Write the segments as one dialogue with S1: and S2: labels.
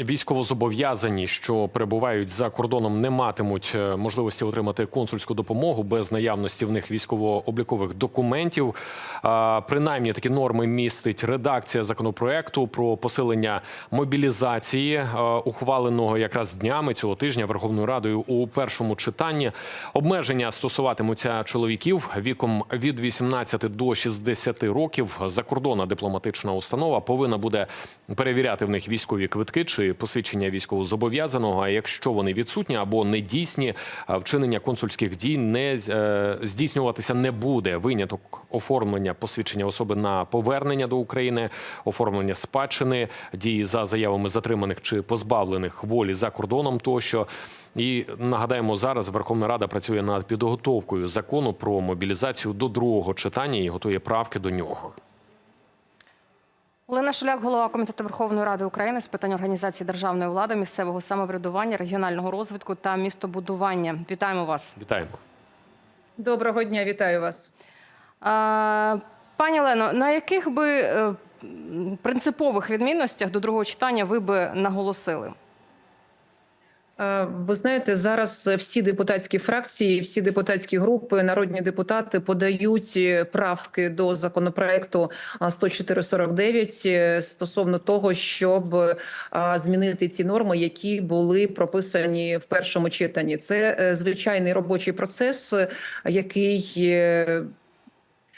S1: Військовозобов'язані, що перебувають за кордоном, не матимуть е, можливості отримати консульську допомогу без наявності в них військово-облікових документів. Принаймні такі норми містить редакція законопроекту про посилення мобілізації, е, ухваленого якраз днями цього тижня Верховною Радою у першому читанні. Обмеження стосуватимуться чоловіків віком від 18 до 60 років. Закордонна дипломатична установа повинна буде перевіряти в них військові квитки чи посвідчення військовозобов'язаного. А якщо вони відсутні або недійсні, а вчинення консульських дій не е, здійснюватися не буде. Виняток оформлення посвідчення особи на повернення до України, оформлення спадщини, дії за заявами затриманих чи позбавлених волі за кордоном тощо. І нагадаємо, зараз Верховна Рада працює над підготовкою закону про мобілізацію до другого читання і готує правки до нього.
S2: Олена Шуляк, голова комітету Верховної Ради України з питань організації державної влади, місцевого самоврядування, регіонального розвитку та містобудування. Вітаємо вас.
S1: Вітаємо.
S3: Доброго дня, вітаю вас.
S2: А, пані Олено, на яких би е, принципових відмінностях до другого читання ви би наголосили?
S3: Е, Ви знаєте, зараз всі депутатські фракції, всі депутатські групи, народні депутати подають е, правки до законопроекту а, 10449 е, стосовно того, щоб змінити ці норми, які були прописані в першому читанні. Це звичайний робочий процес, який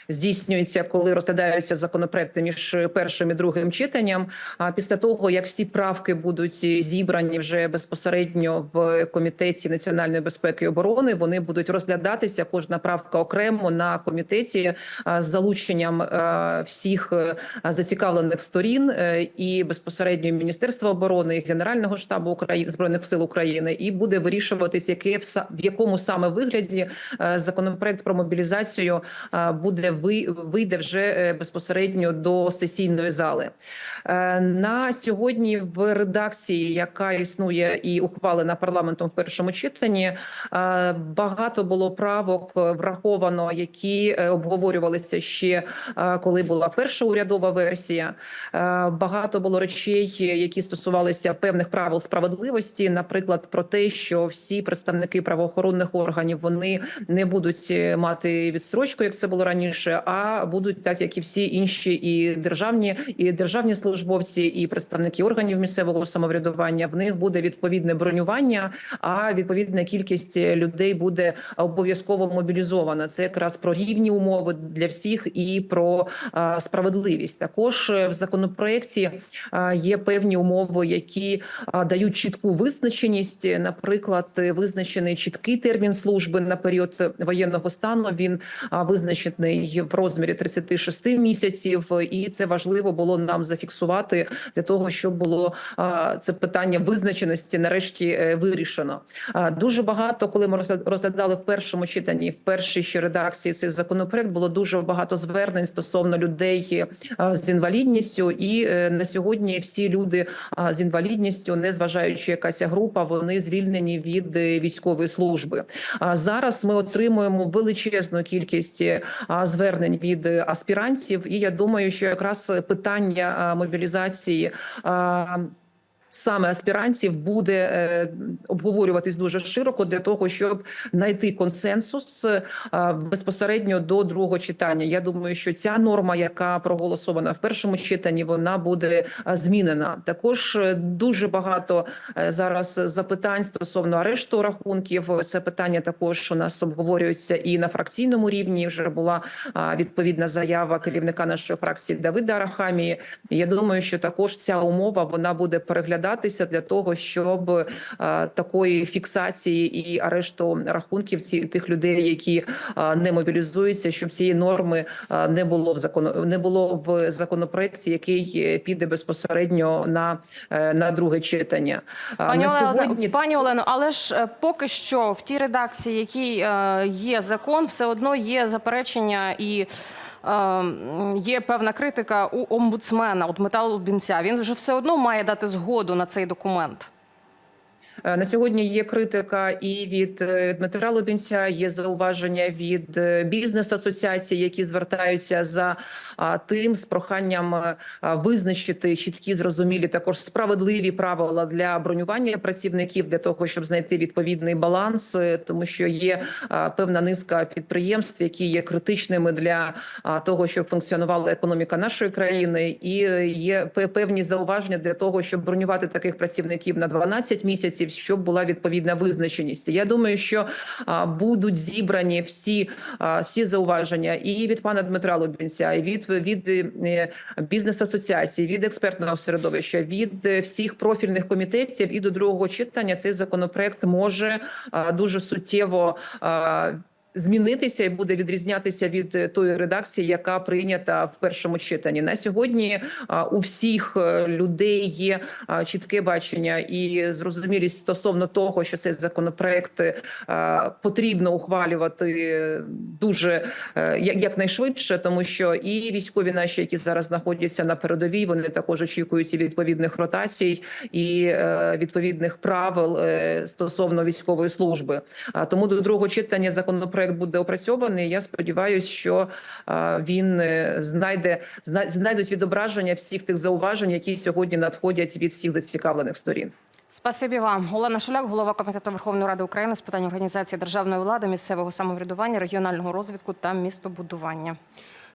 S3: здійснюється, коли розглядаються законопроекти між першим і другим читанням. А після того, як всі правки будуть зібрані вже безпосередньо в комітеті національної безпеки і оборони, вони будуть розглядатися. Кожна правка окремо на комітеті з залученням всіх зацікавлених сторін е, і безпосередньо Міністерства оборони, і Генерального штабу України збройних сил України, і буде вирішуватись, яке в якому саме вигляді е, законопроект про мобілізацію е, буде вийде вже е, безпосередньо до сесійної зали. Е, На сьогодні в редакції, яка існує і ухвалена парламентом в першому читанні, е, багато було правок враховано, які обговорювалися ще коли була перша урядова версія. Багато було речей, які стосувалися певних правил справедливості, наприклад, про те, що всі представники правоохоронних органів вони не будуть мати відстрочку, як це було раніше, а будуть так, як і всі інші, і державні, і державні службовці, і представники органів місцевого самоврядування. В них буде відповідне бронювання, а відповідна кількість людей буде обов'язково мобілізована. Це якраз про рівні умови для всіх і про справедливість. Також в законопроекті є певні умови, які дають чітку визначеність. Наприклад, визначений чіткий термін служби на період воєнного стану. Він а, в розмірі 36 місяців, і це важливо було нам зафіксувати для того, щоб було це питання визначеності нарешті е, вирішено. Дуже багато, коли ми розгля- розглядали в першому читанні, в першій ще редакції цей законопроект, було дуже багато звернень стосовно людей з інвалідністю. І е, на сьогодні всі люди з інвалідністю, не зважаючи якась група, вони звільнені від е, військової служби. Зараз ми отримуємо величезну кількість а, звернень від е, аспірантів, і я думаю, що якраз питання мобілізації. Саме аспірантів буде е, обговорюватись дуже широко для того, щоб знайти консенсус е, безпосередньо до другого читання. Я думаю, що ця норма, яка проголосована в першому читанні, вона буде е, змінена. Також дуже багато зараз запитань стосовно арешту рахунків. Це питання також у нас обговорюється і на фракційному рівні. Вже була відповідна заява керівника нашої фракції Давида Арахамії. Я думаю, що також ця умова вона буде переглядатися для того, щоб такої фіксації і арешту рахунків ці тих людей, які не мобілізуються, щоб цієї норми не було в закону не було в законопроекті, який е, піде безпосередньо на, е, на друге читання.
S2: Пані
S3: на
S2: Олено, пані Олено, але ж е, поки що в тій редакції, якій е, є закон, все одно є заперечення і. Е, Є певна критика у омбудсмена, от Дмитра. Він вже все одно має дати згоду на цей документ.
S3: Е, На сьогодні є критика і від е, Дмитра Лубінця, є зауваження від е, бізнес-асоціацій, які звертаються за тим з проханням визначити чіткі, зрозумілі, також справедливі правила для бронювання працівників для того, щоб знайти відповідний баланс, тому що є певна низка підприємств, які є критичними для того, щоб функціонувала економіка нашої країни, і є певні зауваження для того, щоб бронювати таких працівників на 12 місяців, щоб була відповідна визначеність. Я думаю, що будуть зібрані всі, всі зауваження і від пана Дмитра Лубінця, і від, від е, бізнес-асоціації, від експертного середовища, від е, всіх профільних комітетів. І до другого читання цей законопроект може дуже суттєво. Змінитися і буде відрізнятися від е, тої редакції, яка прийнята в першому читанні. На сьогодні а, у всіх е, людей є чітке бачення і зрозумілість стосовно того, що цей законопроект е, потрібно ухвалювати дуже е, як- якнайшвидше, тому що і військові наші, які зараз знаходяться на передовій, вони також очікують відповідних ротацій і е, відповідних правил е, стосовно військової служби. Тому до другого читання законопроект буде опрацьований. Я сподіваюся, що він е, знайде знайдуть відображення всіх тих зауважень, які сьогодні надходять від всіх зацікавлених сторін.
S2: Спасибі вам. Олена Шуляк, голова комітету Верховної Ради України з питань організації державної влади, місцевого самоврядування, регіонального розвитку та містобудування.